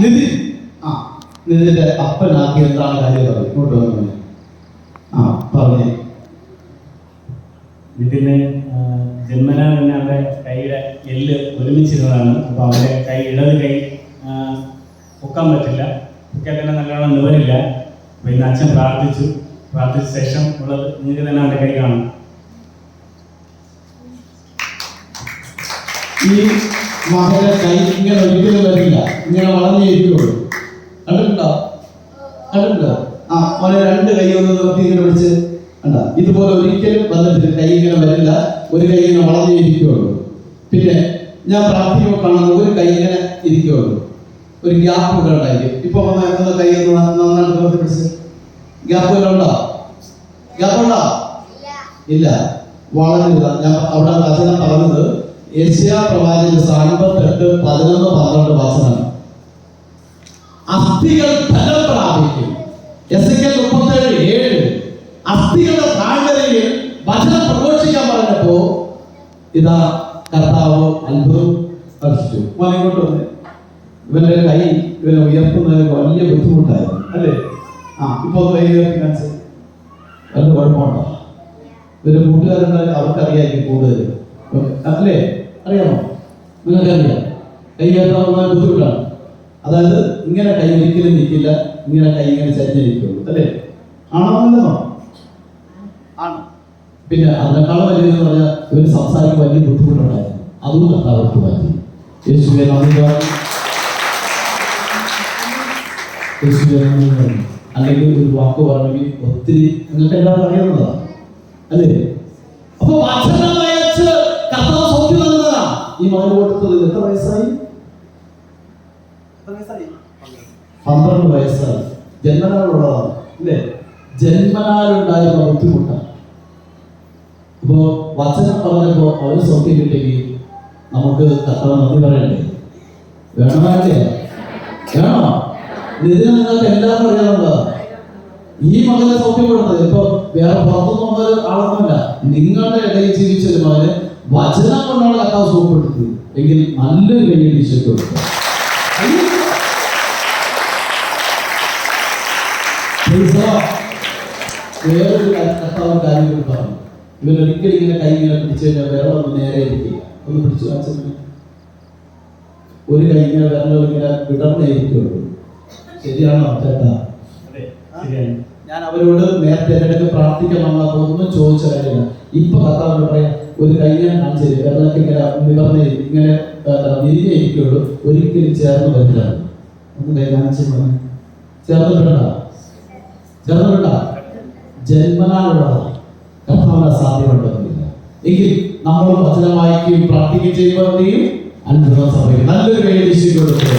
നിതിൻ ആ നിതിന്റെ അപ്പനാക്കി എന്താണ് കാര്യം പറഞ്ഞു. ഇങ്ങോട്ട് വന്നു ആ പറഞ്ഞേ. ഇതിന് ജന്മന തന്നെ അവരുടെ കൈയുടെ എല്ല് ഒരുമിച്ചിരുന്നതാണ്. അപ്പോൾ അവരുടെ കൈ ഇടത് കൈ പൊക്കാൻ പറ്റില്ല. പൊക്കാൻ തന്നെ നല്ലോണം നിവരില്ല. അപ്പോൾ ഇന്ന് അച്ഛൻ പ്രാർത്ഥിച്ചു. പ്രാർത്ഥിച്ച ശേഷം ഉള്ളത് നിങ്ങൾക്ക് തന്നെ അവരുടെ കൈ കാണും. ഈ മകനെ കൈ ഇങ്ങനെ ഒരിക്കലും വരില്ല. ഇങ്ങനെ വളർന്നിരിക്കുള്ളൂ കണ്ടിട്ടുണ്ടോ? കണ്ടിട്ടുണ്ടോ? ആ മോനെ രണ്ട് കൈ ഒന്ന് നിർത്തി ഇങ്ങനെ വിളിച്ച് കണ്ട? ഇതുപോലെ ഒരിക്കലും വന്നിട്ടില്ല. കൈ ഇങ്ങനെ വരില്ല. ഒരു കൈ ഇങ്ങനെ വളർന്നിരിക്കുള്ളൂ പിന്നെ ഞാൻ പ്രാർത്ഥിക്കുമ്പോൾ കാണുന്ന ഒരു കൈ ഇങ്ങനെ ഇരിക്കുള്ളൂ. ഒരു ഗ്യാപ്പ് ഇവിടെ ഉണ്ടായിരിക്കും. ഇപ്പൊ വന്ന കൈ ഒന്ന് നന്നായിട്ട് നിർത്തി പിടിച്ച്. ഗ്യാപ്പ് വല്ലതും ഉണ്ടോ? ഗ്യാപ്പ് ഉണ്ടോ? ഇല്ല. വളരുക ഞാൻ അവിടെ വചനം പറഞ്ഞത് യേശയ പ്രവാചകൻ അൻപത്തെട്ട് പതിനൊന്ന് പന്ത്രണ്ട് വചനം അസ്ഥികൾ ഫലം പ്രാപിക്കും എസ് കെ മുപ്പത്തേഴ് അസ്ഥികളുടെ താഴ്വരയിൽ വചനം പ്രഘോഷിക്കാൻ ഇതാ കർത്താവ് അത്ഭുതം മോനെ ഇങ്ങോട്ട് വന്നേ. ഇവന്റെ കൈ ഇവനെ ഉയർത്തുന്നതിന് വലിയ ബുദ്ധിമുട്ടായിരുന്നു അല്ലേ? ആ ഇപ്പൊ കൈ ഉയർത്തി കാണിച്ച്. വല്ല ഇവർ കൂട്ടുകാരുണ്ട് അവർക്കറിയായിരിക്കും കൂടുതൽ അല്ലേ? അറിയാമോ? നിങ്ങൾക്കറിയാം കൈ ഉയർത്താവുന്ന ബുദ്ധിമുട്ടാണ്. അതായത് ഇങ്ങനെ കൈ ഒരിക്കലും നിൽക്കില്ല ഇങ്ങനെ കൈ ഇങ്ങനെ ചരിഞ്ഞിരിക്കുള്ളൂ അല്ലേ? ആണോ അല്ലെന്നോ? ആണ്. പിന്നെ അതിനേക്കാളും വലിയതെന്ന് പറഞ്ഞാൽ ഇവർ സംസാരിക്കാൻ വലിയ ബുദ്ധിമുട്ടുണ്ടായിരുന്നു. അതും കർത്താവർക്ക് പറ്റി. യേശുവെ യേശുവെ അല്ലെങ്കിൽ ഒരു വാക്ക് പറഞ്ഞെങ്കിൽ ഒത്തിരി നിങ്ങൾക്ക് എല്ലാവരും അറിയാവുന്നതാണ് അല്ലേ? അപ്പൊ കർത്താവ് ഈ മകൻ കൊടുത്തത് എത്ര വയസ്സായി? പന്ത്രണ്ട് വയസ്സായി. ജന്മനാളുള്ളതാണ് അല്ലേ? ജന്മനാലുണ്ടായിരുന്ന ബുദ്ധിമുട്ടാണ്. അപ്പോ വചനം പറഞ്ഞപ്പോ അവർ സൗഖ്യം കിട്ടിയെങ്കിൽ നമുക്ക് കർത്താവ് നന്ദി പറയണ്ടേ? വേണമല്ലേ വേണോ? ഇതിന് നിങ്ങൾക്ക് എല്ലാം അറിയാവുന്നതാ. ഈ മകനെ സൗഖ്യം കൊടുത്തത്. ഇപ്പൊ വേറെ പുറത്തുനിന്നുള്ള ആളൊന്നുമല്ല നിങ്ങളുടെ ഇടയിൽ ജീവിച്ചൊരു മകന് വചനം കൊണ്ടാണ് കർത്താവ് സുഖപ്പെടുത്തി എങ്കിൽ നല്ലൊരു വലിയ Lord. വേറൊരു കർത്താവ് കാര്യം കൂടി പറഞ്ഞു. ഇവൻ ഇങ്ങനെ നേരെ ഇരിക്കില്ല. ഒന്ന് പിടിച്ചു ഒരു കൈ ഇങ്ങനെ ഇങ്ങനെ വിടർന്നേ ഇരിക്കുള്ളൂ ശരിയാണോ? ചേട്ടാ ശരിയാണ്. ഞാൻ അവരോട് നേരത്തെ എന്റെ പ്രാർത്ഥിക്കണം പ്രാർത്ഥിക്കാൻ വന്നപ്പോൾ ഒന്നും ചോദിച്ച കാര്യമില്ല. ഇപ്പൊ കർത്താവ് പറയാം ഒരു കൈ ഞാൻ കാണിച്ചു തരും. വിരലൊക്കെ ഇങ്ങനെ നിവർന്ന് ഇങ്ങനെ തിരികെ ഇരിക്കുള്ളൂ. ഒരിക്കലും ചേർന്ന് പറ്റില്ല ഒന്ന് കൈ കാണിച്ചു ചേർന്നിട്ടുണ്ടോ ചേർന്നിട്ടുണ്ടോ ജന്മനാളുള്ളതാണ് കർത്താവിന് സാധ്യമുണ്ടെന്നില്ല എങ്കിൽ നമ്മൾ വചനം വായിക്കുകയും പ്രാർത്ഥിക്കുകയും ചെയ്യുമ്പോൾ അനുഭവം സംഭവിക്കും. നല്ലൊരു കൈ കൊടുക്കുക